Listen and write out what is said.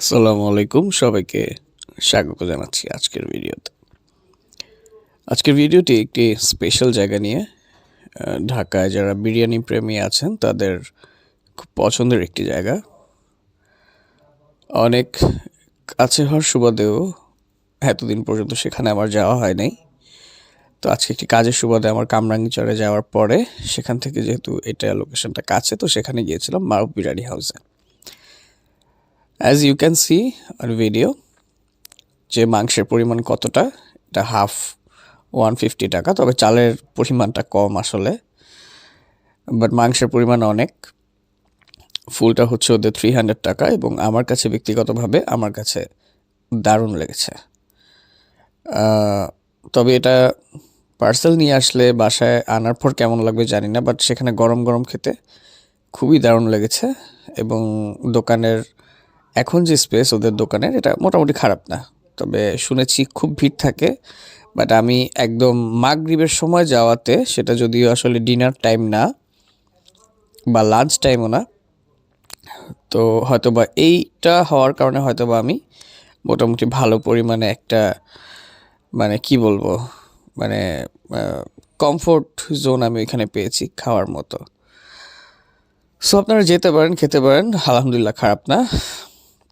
আসসালামু আলাইকুম সবাইকে স্বাগত জানাচ্ছি আজকের ভিডিওতে। আজকের ভিডিওটি একটি স্পেশাল জায়গা নিয়ে ঢাকায় যারা বিরিয়ানি প্রেমী আছেন, তাদের খুব পছন্দের একটি জায়গা। অনেক কাছে হওয়ার সুবাদেও এতদিন পর্যন্ত সেখানে আমার যাওয়া হয় নাই তো আজকে একটি কাজের সুবাদে আমার কামরাঙ্গিচরে যাওয়ার পরে সেখান থেকে যেহেতু এটা লোকেশনটা কাছে, তো সেখানে গিয়েছিলাম মারুফ বিরিয়ানি হাউসে অ্যাজ ইউ ক্যান সি আর ভিডিও যে মাংসের পরিমাণ কতটা, এটা হাফ ওয়ান ফিফটি টাকা, তবে চালের পরিমাণটা কম আসলে। বাট মাংসের পরিমাণ অনেক। ফুলটা হচ্ছে ওদের থ্রি হান্ড্রেড টাকা, এবং আমার কাছে ব্যক্তিগতভাবে আমার কাছে দারুণ লেগেছে। তবে এটা পার্সেল নিয়ে আসলে বাসায় আনার পর কেমন লাগবে জানি না বাট সেখানে গরম গরম খেতে খুবই দারুণ লেগেছে, এবং দোকানের এখন যে স্পেস ওদের দোকানের, এটা মোটামুটি খারাপ না। তবে শুনেছি খুব ভিড় থাকে বাট আমি একদম মাগরিবের সময় যাওয়াতে সেটা যদিও আসলে ডিনার টাইম না, বা লাঞ্চ টাইমও না, তো হয়তো বা এইটা হওয়ার কারণে হয়তো বা আমি মোটামুটি ভালো পরিমাণে একটা মানে কি বলব মানে কমফোর্ট জোন আমি এখানে পেয়েছি খাওয়ার মতো। সো আপনারা যেতে পারেন, খেতে পারেন, আলহামদুলিল্লাহ খারাপ না।